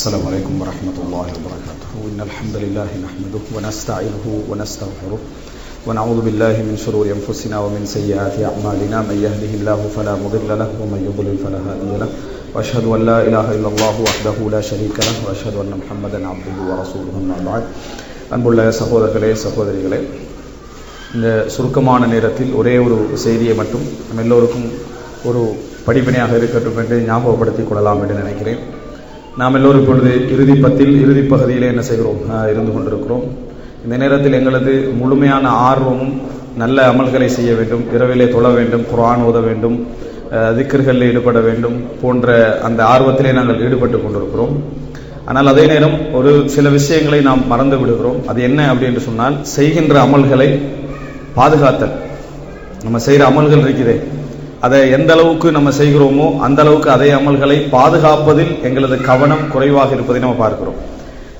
السلام عليكم ورحمة الله وبركاته إن الحمد لله نحمده ونستعينه ونستغفره ونعوذ بالله من شرور أنفسنا ومن سيئات أعمالنا من يهده الله فلا مضل له ومن يضلل فلا هادي له وأشهد أن لا إله إلا الله وحده لا شريك له وأشهد أن محمدا عبده ورسوله أما بعد அன்புள்ள சகோதரர்களே சகோதரிகளே இந்த சுருக்கமான நேரத்தில் ஒரே ஒரு செய்தியை மட்டும் நம்ம எல்லோருக்கும் ஒரு படிப்பினையாக இருக்கட்டும் என்று ஞாபகப்படுத்திக் கொள்ளலாம் என்று நினைக்கிறேன் நாம் எல்லோரும் இப்பொழுது இறுதி பத்தில் இறுதி பகுதியிலே என்ன செய்கிறோம்? இருந்து கொண்டிருக்கிறோம். இந்த நேரத்தில் எங்களது முழுமையான ஆர்வமும் நல்ல அமல்களை செய்ய வேண்டும். இரவிலே தொழ வேண்டும் குரான் ஓத வேண்டும் திக்கர்களில் ஈடுபட வேண்டும் போன்ற அந்த ஆர்வத்திலே நாங்கள் ஈடுபட்டு கொண்டிருக்கிறோம். ஆனால் அதே நேரம் ஒரு சில விஷயங்களை நாம் மறந்து விடுகிறோம். அது என்ன அப்படின்னு சொன்னால் செய்கின்ற அமல்களை பாதுகாத்தல். நம்ம செய்கிற அமல்கள் இருக்குதே. அதை எந்த அளவுக்கு நம்ம செய்கிறோமோ அந்த அளவுக்கு அதே அமல்களை பாதுகாப்பதில் எங்களது கவனம் குறைவாக இருப்பதை நம்ம பார்க்கிறோம்.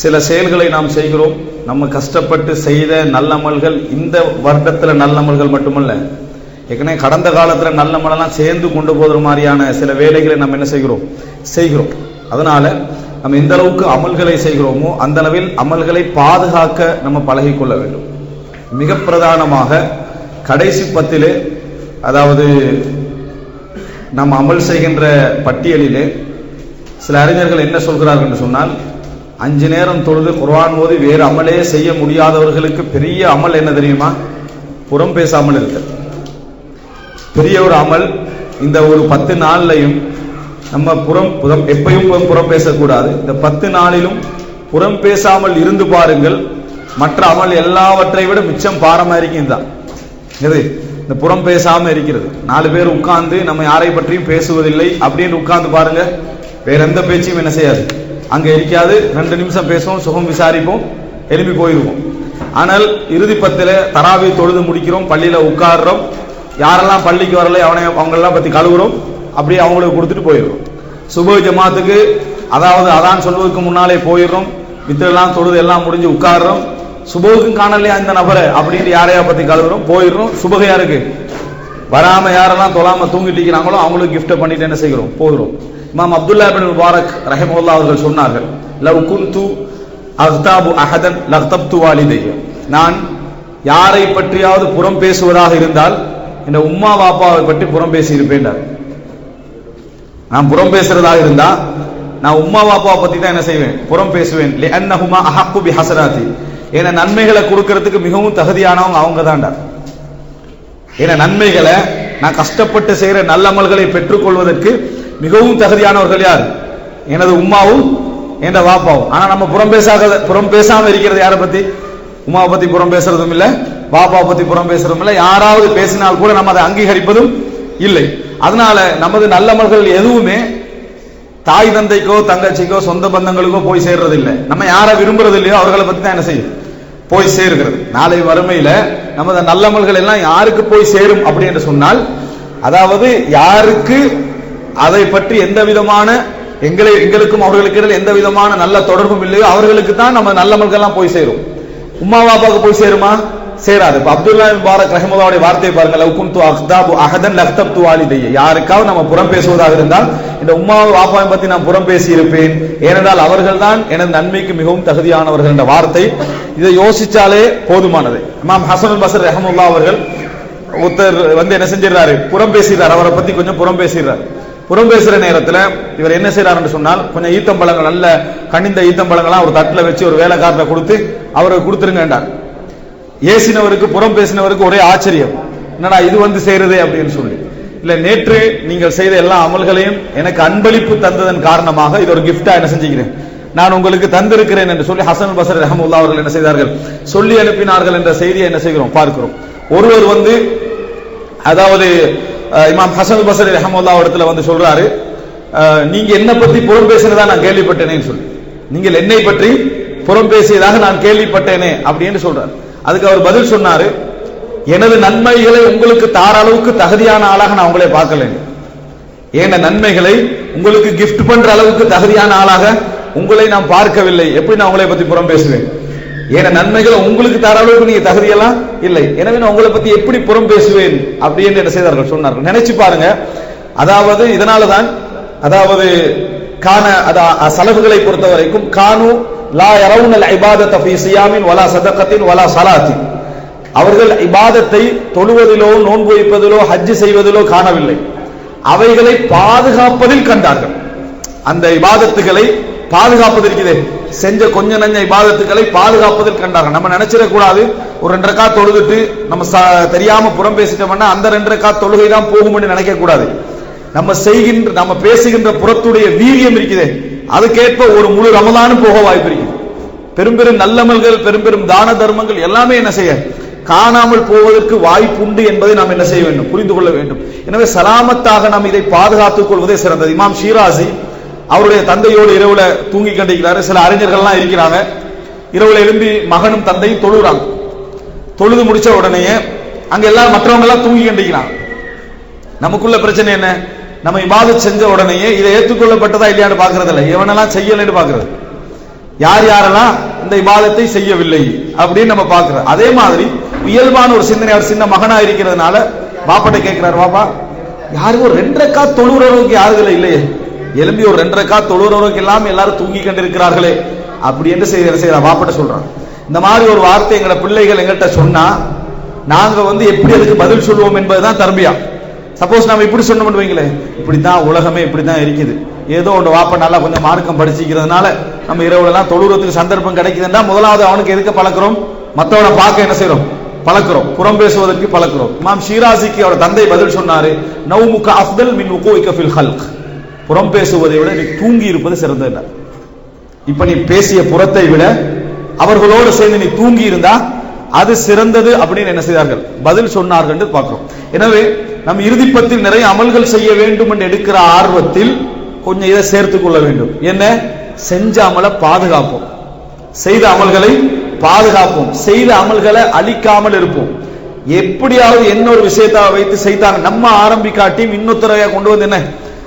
சில செயல்களை நாம் செய்கிறோம். நம்ம கஷ்டப்பட்டு செய்த நல்லமல்கள் இந்த வருடத்தில் நல்லமல்கள் மட்டுமல்ல ஏற்கனவே கடந்த காலத்தில் நல்லமலெல்லாம் சேர்ந்து கொண்டு போகிற மாதிரியான சில வேலைகளை நம்ம என்ன செய்கிறோம்? செய்கிறோம். அதனால நம்ம எந்த அளவுக்கு அமல்களை செய்கிறோமோ அந்த அளவில் அமல்களை பாதுகாக்க நம்ம பழகிக்கொள்ள வேண்டும். மிக பிரதானமாக கடைசி பத்திலே அதாவது நாம் அமல் செய்கின்ற பட்டியலிலே சில அறிஞர்கள் என்ன சொல்கிறார்கள் என்று சொன்னால் அஞ்சு நேரம் தொழுது குர்வான் ஓதி வேறு அமலே செய்ய முடியாதவர்களுக்கு பெரிய அமல் என்ன தெரியுமா? புறம் பேசாமல் இருக்க. பெரிய ஒரு அமல் இந்த ஒரு பத்து நாள்லையும் நம்ம புறம் புறம் எப்பயும் புறம் புறம் பேசக்கூடாது. இந்த பத்து நாளிலும் புறம் பேசாமல் இருந்து பாருங்கள். மற்ற அமல் எல்லாவற்றை விட மிச்சம் பாரமாரிக்கும் தான் எது? இந்த புறம் பேசாம இருக்கிறது. நாலு பேர் உட்கார்ந்து நம்ம யாரை பற்றியும் பேசுவதில்லை. அப்படின்னு உட்கார்ந்து பாருங்க. வேற எந்த பேச்சையும் என்ன செய்யாது. அங்க இருக்காது ரெண்டு நிமிஷம் பேசுவோம் சுகம் விசாரிப்போம் எழுப்பி போயிருவோம். ஆனால் இறுதி பத்துல தராவை தொழுது முடிக்கிறோம் பள்ளியில உட்கார்றோம். யாரெல்லாம் பள்ளிக்கு வரல அவனை அவங்களெல்லாம் பத்தி கழுவுறோம். அப்படியே அவங்களுக்கு கொடுத்துட்டு போயிடுறோம் சுப ஜமாத்துக்கு அதாவது அதான் சொல்வதற்கு முன்னாலே போயிடுறோம். மித்தெல்லாம் தொழுது எல்லாம் முடிஞ்சு உட்கார்றோம். சுபகுக்கும் காணலையா இந்த நபரை? அப்படின்னு யாரையா பத்தி கழுவுறோம் போயிடுறோம். சுபக யாருக்கு வராம யாரெல்லாம் தொழாம தூங்கிட்டு இருக்கிறாங்களோ அவங்களுக்கு கிஃப்ட் பண்ணிட்டு என்ன செய்கிறோம்? போகிறோம். இமாம் அப்துல்லா பின் முபாரக் ரஹமுல்லா அவர்கள் சொன்னார்கள் லவ் குன்து அக்தாபு அஹதன் லஹ்தப்து வாலிதைய நான் யாரை பற்றியாவது புறம் பேசுவதாக இருந்தால் இந்த உம்மா பாப்பாவை பற்றி புறம் பேசி இருப்பேன் நான் புறம் பேசுறதாக இருந்தா நான் உம்மா பாப்பாவை பத்தி தான் என்ன செய்வேன்? புறம் பேசுவேன். ஏன்னா நன்மைகளை கொடுக்கறதுக்கு மிகவும் தகுதியானவங்க அவங்க தான்டா ஏன்னா நன்மைகளை நான் கஷ்டப்பட்டு செய்கிற நல்லமல்களை பெற்றுக்கொள்வதற்கு மிகவும் தகுதியானவர்கள் யார்? எனது உம்மாவும் என்ற வாப்பாவும். ஆனால் நம்ம புறம் பேசாத புறம் பேசாமல் இருக்கிறது யாரை பற்றி உமாவை பற்றி புறம் பேசுறதும் இல்லை பாப்பாவை பற்றி புறம் பேசுறதும் இல்லை. யாராவது பேசினால் கூட நம்ம அதை அங்கீகரிப்பதும் இல்லை. அதனால நமது நல்லமல்கள் எதுவுமே தாய் தந்தைக்கோ தங்கச்சிக்கோ சொந்த பந்தங்களுக்கோ போய் சேர்றது இல்லை நம்ம யாரை விரும்புறது இல்லையோ அவர்களை பற்றி தான் என்ன செய்யும்? போய் சேருகிறது. நாளை வறுமையில நமது நல்லமல்கள் எல்லாம் யாருக்கு போய் சேரும் அப்படி என்று சொன்னால் அதாவது யாருக்கு அதை பற்றி எந்த விதமான எங்களை எங்களுக்கும் அவர்களுக்கு இடையில் எந்த விதமான நல்ல தொடர்பும் இல்லையோ அவர்களுக்கு தான் நம்ம நல்லமல்கள் எல்லாம் போய் சேரும். உம்மா பாப்பாவுக்கு போய் சேருமா? சேராது. அப்துல்லா பின் பாரக் ரஹமுல்லாவுடைய வார்த்தையை பாருங்க. லவ்கும் து அஹ்தாபு அஹதன் லக்தப்து வாலிதைய. யாருக்காவது நம்ம புறம் பேசுவதாக இருந்தால் இந்த உம்மாவை வாப்பாவை பத்தி நான் புறம் பேசி இருப்பேன் ஏனென்றால் அவர்கள் தான் எனது நன்மைக்கு மிகவும் தகுதியானவர்கள் என்ற வார்த்தை. இதை யோசிச்சாலே போதுமானது. இமாம் ஹசனுல் பசர் ரஹமுல்லா அவர்கள் ஒருத்தர் வந்து என்ன செஞ்சிடறாரு? புறம் பேசுகிறார் அவரை பத்தி கொஞ்சம் புறம் பேசிடுறார். புறம் பேசுற நேரத்துல இவர் என்ன செய்யறாருன்னு சொன்னால் கொஞ்சம் ஈத்தம்பழங்கள் நல்ல கனிந்த ஈத்தம்பழங்கள்லாம் ஒரு தட்டுல வச்சு ஒரு வேலைக்காரரை கொடுத்து அவருக்கு கொடுத்துருங்கன்றார். ஏசினவருக்கு புறம் பேசினவருக்கு ஒரே ஆச்சரியம். என்னடா இது வந்து செய்யறது அப்படின்னு சொல்லி. இல்ல நேற்று நீங்கள் செய்த எல்லா அமல்களையும் எனக்கு அன்பளிப்பு தந்ததன் காரணமாக இது ஒரு கிஃப்டா என்ன செஞ்சுக்கிறேன்? நான் உங்களுக்கு தந்திருக்கிறேன் என்று சொல்லி ஹசன் பசர் ரஹமுல்லா அவர்கள் என்ன செய்தார்கள்? சொல்லி அனுப்பினார்கள் என்ற செய்தியை என்ன செய்கிறோம்? பார்க்கிறோம். ஒருவர் வந்து அதாவது அஹ், இமாம் ஹசன் பசர் ரஹமுல்லா இடத்துல வந்து சொல்றாரு நீங்க என்ன பத்தி புறம் பேசினதா நான் கேள்விப்பட்டேனேன்னு சொல்லி. நீங்கள் என்னை பற்றி புறம் பேசியதாக நான் கேள்விப்பட்டேனே அப்படின்னு சொல்றாரு. அதுக்கு அவர் பதில் சொன்னாரு எனது நன்மைகளை உங்களுக்கு தார அளவுக்கு தகுதியான ஆளாக நான் உங்களை பார்க்கல. ஏன நன்மைகளை உங்களுக்கு கிஃப்ட் பண்ற அளவுக்கு தகுதியான ஆளாக உங்களை நான் பார்க்கவில்லை. எப்படி நான் உங்களை பத்தி புறம் பேசுவேன்? ஏன நன்மைகளை உங்களுக்கு தர அளவுக்கு நீங்க தகுதியெல்லாம் இல்லை. எனவே நான் உங்களை பத்தி எப்படி புறம் பேசுவேன்? அப்படின்னு என்ன செய்தார்கள்? சொன்னார்கள். நினைச்சு பாருங்க. அதாவது இதனாலதான் அதாவது கான அதா- சலஃபுகளை பொறுத்த வரைக்கும் கானு லா யரவுனல் இபாதத் ஃபீ சியாமின் வலா சதகத்தின் வலா சலாத்தின். அவர்கள் இபாதத்தை தொழுவதிலோ நோன்பு வைப்பதிலோ ஹஜ் செய்வதிலோ காணவில்லை. அவைகளை பாதுகாப்பதில் கண்டார்கள். அந்த இபாதத்துகளை பாதுகாப்பது செஞ்ச கொஞ்ச நஞ்ச இபாதத்துக்களை பாதுகாப்பதில் கண்டார்கள். நம்ம நினைச்சிடக்கூடாது. ஒரு ரெண்டரைக்கா தொழுதுட்டு நம்ம ச- தெரியாம புறம் பேசிட்டோம்னா அந்த ரெண்டரைக்கா தொழுகை தான் போகும்னு நினைக்க கூடாது நம்ம செய்கின்ற நம்ம பேசுகின்ற புறத்துடைய வீரியம் இருக்குதே. அதுக்கேற்ப ஒரு முழு ரமதானும் போக வாய்ப்பு இருக்கு. பெரும் பெரும் நல்லமல்கள் பெரும் பெரும் தான தர்மங்கள் எல்லாமே என்ன செய்ய? காணாமல் போவதற்கு வாய்ப்பு உண்டு என்பதை நாம் என்ன செய்ய வேண்டும்? புரிந்து கொள்ள வேண்டும். எனவே சலாமத்தாக நாம் இதை பாதுகாத்துக் கொள்வதே சிறந்தது. இமாம் ஷீராசி அவருடைய தந்தையோடு இரவுல தூங்கி கண்டிக்கிறாரு சில அறிஞர்கள்லாம் இருக்கிறாங்க. இரவுல எழும்பி மகனும் தந்தையும் தொழுகிறாங்க தொழுது முடிச்ச உடனே அங்க எல்லாம் மற்றவங்க எல்லாம் தூங்கி கண்டிக்கிறாங்க நமக்குள்ள பிரச்சனை என்ன? நம்ம இபாதத் செஞ்ச உடனேயே இதை ஏற்றுக்கொள்ளப்பட்டதா இல்லையான்னு பாக்குறது இல்லை எவனெல்லாம் செய்யலைன்னு பாக்குறது யார் யாரெல்லாம் இந்த இபாதத்தை செய்யவில்லை அப்படின்னு நம்ம பாக்குறோம் அதே மாதிரி இயல்பான ஒரு சிந்தனை அவர் சின்ன மகனா இருக்கிறதுனால பாப்பாட்ட கேட்கிறார் பாப்பா யாரும் ஒரு ரெண்டரை கா தொழுகிறவங்களுக்கு யாருகளை இல்லையே? எலும்பி ஒரு ரெண்டரை கா தொழுகிறவங்களுக்கு எல்லாம் எல்லாரும் தூங்கி கொண்டிருக்கிறார்களே. அப்படி என்று செய்ய செய்யறார் பாப்பாட்ட சொல்றான். இந்த மாதிரி ஒரு வார்த்தை எங்களோட பிள்ளைகள் எங்கள்கிட்ட சொன்னா நாங்க வந்து எப்படி அதுக்கு பதில் சொல்லுவோம் என்பதுதான் தர்பியா சப்போஸ் நம்ம இப்படி சொன்னோம்னு வைங்களேன். இப்படித்தான் உலகமே இப்படித்தான் இருக்குது. ஏதோ ஒன்று வாப்ப நல்லா கொஞ்சம் மார்க்கம் படிச்சிக்கிறதுனால நம்ம இரவுலாம் தொழுறதுக்கு சந்தர்ப்பம் கிடைக்குதுன்னா முதலாவது அவனுக்கு எதுக்கு பழக்கிறோம்? மற்றவனை பார்க்க என்ன செய்யறோம் பழக்கிறோம். புறம் பேசுவதற்கு பழக்கிறோம். இமாம் ஷீராசிக்கு அவர் தந்தை பதில் சொன்னாரு நவ்முக அஃதல் மின் முகோ ஃபில் ஹல்க். புறம் பேசுவதை விட நீ தூங்கி இருப்பது சிறந்தது இப்ப நீ பேசிய புறத்தை விட அவர்களோடு சேர்ந்து நீ தூங்கி இருந்தா அது சிறந்தது அப்படின்னு என்ன செய்தார்கள்? பதில் சொன்னார்கள் பார்க்கிறோம். எனவே நம் இறுதிப்பத்தில் நிறைய அமல்கள் செய்ய வேண்டும் என்று எடுக்கிற ஆர்வத்தில் கொஞ்சம் இதை சேர்த்து கொள்ள வேண்டும். என்ன? செஞ்ச அமலை பாதுகாப்போம். செய்த அமல்களை பாதுகாப்போம். செய்த அமல்களை அழிக்காமல் இருப்போம். எப்படியாவது என்ன ஒரு விஷயத்தை வைத்து செய்தாங்க நம்ம ஆரம்பிக்காட்டியும் இன்னொருத்தரையா கொண்டு வந்து என்ன?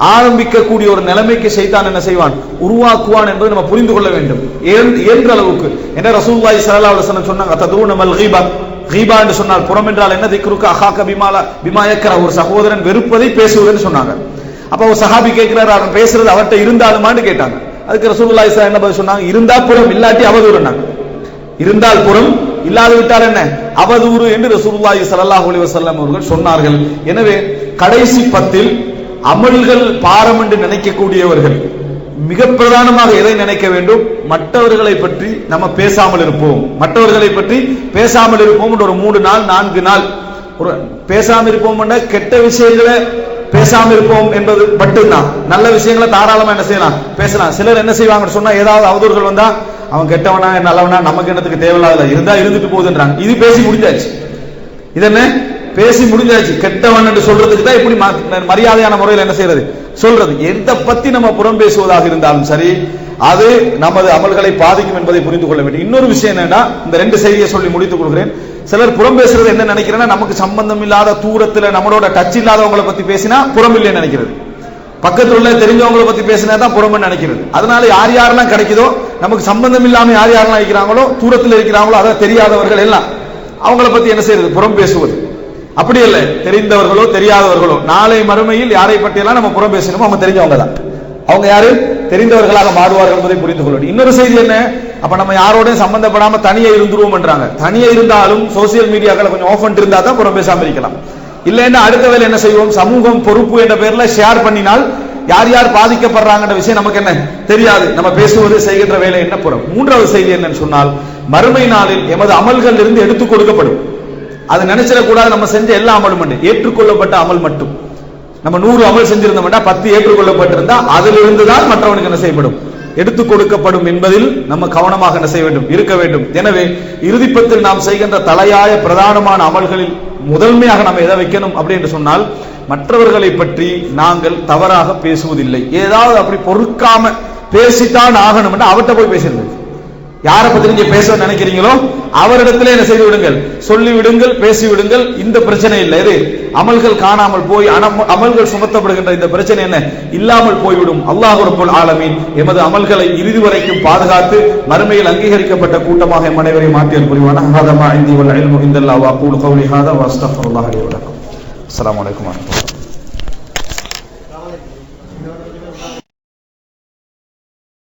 ஆரம்பிக்கக்கூடிய ஒரு நிலைமைக்கு செய்தான் என்ன செய்வான்? உருவாக்குவான் என்பதை நம்ம புரிந்து கொள்ள வேண்டும். ஏன்- அளவுக்கு. என்ன ரசூல்லாய் ஸல்லல்லாஹு சொன்னாங்க ததுன மல் ஹீபா என்று சொன்னால் புறம் என்றால் என்ன? திக்ருக்கு அஹாக்க பிமால பிமா ஒரு சகோதரன் வெறுப்பதை பேசுவதுன்னு சொன்னாங்க. அப்ப ஒரு சஹாபி கேட்கிறார் அவன் பேசுறது அவர்கிட்ட இருந்தாலுமான்னு கேட்டாங்க. அதுக்கு ரசூலுல்லா இஸ்லா என்ன பதில் சொன்னாங்க? இருந்தா புறம் இல்லாட்டி அவதூறுனாங்க இருந்தால் புறம் இல்லாது விட்டால் என்ன? அவதூறு என்று ரசூலுல்லாஹி ஸல்லல்லாஹு அலைஹி வஸல்லம் அவர்கள் சொன்னார்கள். எனவே கடைசி பத்தில் அமல்கள் பாரம் என்று நினைக்கக்கூடியவர்கள் மிக பிரதானமாக எதை நினைக்க வேண்டும்? மற்றவர்களை பற்றி நம்ம பேசாமல் இருப்போம். மற்றவர்களை பற்றி பேசாமல் இருப்போம் ஒரு மூணு நாள் நான்கு நாள். ஒரு பேசாம இருப்போம் கெட்ட விஷயங்களை பேசாம இருப்போம் என்பது மட்டும்தான். நல்ல விஷயங்களை தாராளமா என்ன செய்யலாம்? பேசலாம். சிலர் என்ன செய்வாங்கன்னு சொன்னா ஏதாவது அவதூறுகள் வந்தா அவன் கெட்டவனா நல்லவனா நமக்கு என்னத்துக்கு தேவையில்லாத இருந்தா இருந்துட்டு போகுதுன்றாங்க. இது பேசி முடிஞ்சாச்சு. இது என்ன? பேசி முடிஞ்சாச்சு. கெட்டவன் என்று சொல்றதுக்கு தான் இப்படி ம- மரியாதையான முறையில் என்ன செய்யறது? சொல்றது. எந்த பத்தி நம்ம புறம் பேசுவதாக இருந்தாலும் சரி அது நமது அமல்களை பாதிக்கும் என்பதை புரிந்து கொள்ள வேண்டும். இன்னொரு விஷயம் என்னன்னா இந்த ரெண்டு செய்தியை சொல்லி முடித்துக் கொள்கிறேன். சிலர் புறம் பேசுறது என்ன நினைக்கிறேன்னா நமக்கு சம்பந்தம் இல்லாத தூரத்துல நம்மளோட டச் இல்லாதவங்களை பத்தி பேசினா புறம் இல்லைன்னு நினைக்கிறது. பக்கத்துல உள்ள தெரிஞ்சவங்களை பத்தி பேசினா தான் புறம்னு நினைக்கிறது. அதனால யார் யாரெல்லாம் கிடைக்குதோ நமக்கு சம்பந்தம் இல்லாம யார் யாரெல்லாம் இருக்கிறாங்களோ தூரத்தில் இருக்கிறாங்களோ அதான் தெரியாதவர்கள் எல்லாம் அவங்கள பத்தி என்ன செய்யறது? புறம் பேசுவது அப்படி இல்லை தெரிந்தவர்களோ தெரியாதவர்களோ. நாளை மறுமையில் யாரை பற்றியெல்லாம் நம்ம புறம் பேசணுமோ அவங்க தெரிஞ்சவங்க தான் அவங்க யாரு? தெரிந்தவர்களாக மாறுவார்கள் என்பதை புரிந்து கொள்ள இன்னொரு செய்தி என்ன? அப்ப நம்ம யாரோடையும் சம்பந்தப்படாம தனியே இருந்துருவோம்ன்றாங்க. தனியே இருந்தாலும் சோசியல் மீடியாக்களை கொஞ்சம் ஆஃப் பண்ணிட்டு இருந்தா தான் புறம் பேசாம இருக்கலாம். இல்லைன்னா அடுத்த வேலை என்ன செய்வோம்? சமூகம் பொறுப்பு என்ற பேர்ல ஷேர் பண்ணினால் யார் யார் பாதிக்கப்படுறாங்கன்ற விஷயம் நமக்கு என்ன? தெரியாது. நம்ம பேசுவது செய்கின்ற வேலை என்ன புறம்? மூன்றாவது செய்தி என்னன்னு சொன்னால் மறுமை நாளில் எமது அமல்கள் இருந்து எடுத்துக் கொடுக்கப்படும். அது நினைச்சிடக்கூடாது. நம்ம செஞ்ச எல்லா அமலும் உண்டு. ஏற்றுக்கொள்ளப்பட்ட அமல் மட்டும். நம்ம நூறு அமல் செஞ்சிருந்தோம்னா பத்து ஏற்றுக்கொள்ளப்பட்டிருந்தா அதிலிருந்து தான் மற்றவனுக்கு என்ன செய்யப்படும்? எடுத்துக் கொடுக்கப்படும் என்பதில் நம்ம கவனமாக என்ன செய்ய வேண்டும்? இருக்க வேண்டும். எனவே இறுதிப்பத்தில் நாம் செய்கின்ற தலையாய பிரதானமான அமல்களில் முதன்மையாக நம்ம எதை வைக்கணும் அப்படி என்று சொன்னால் மற்றவர்களை பற்றி நாங்கள் தவறாக பேசுவதில்லை. ஏதாவது அப்படி பொறுக்காம பேசித்தான் ஆகணும் அவர்கிட்ட போய் பேசியிருந்தது யாரை பத்தி நீங்க பேச நினைக்கிறீங்களோ அவரிடத்திலே என்ன செய்து விடுங்கள். சொல்லி விடுங்கள் பேசி விடுங்கள். இந்த பிரச்சனை இல்லை. இது அமல்கள் காணாமல் போய் அமல்கள் சுமத்தப்படுகின்ற இந்த பிரச்சனை என்ன? இல்லாமல் போய்விடும். அல்லாஹ் ரப்பல் ஆலமீன் எமது அமல்களை இறுதி வரைக்கும் பாதுகாத்து மறுமையில் அங்கீகரிக்கப்பட்ட கூட்டமாக எம் அனைவரையும் மாற்றியல் புரிவான ஹாதமா இந்தி வல் இல்மு இந்தல்லாஹ் வ கௌலி ஹாதா வ அஸ்தக்ஃபிருல்லாஹ் அஸ்ஸலாமு அலைக்கும் வரஹ்மத்துல்லாஹி.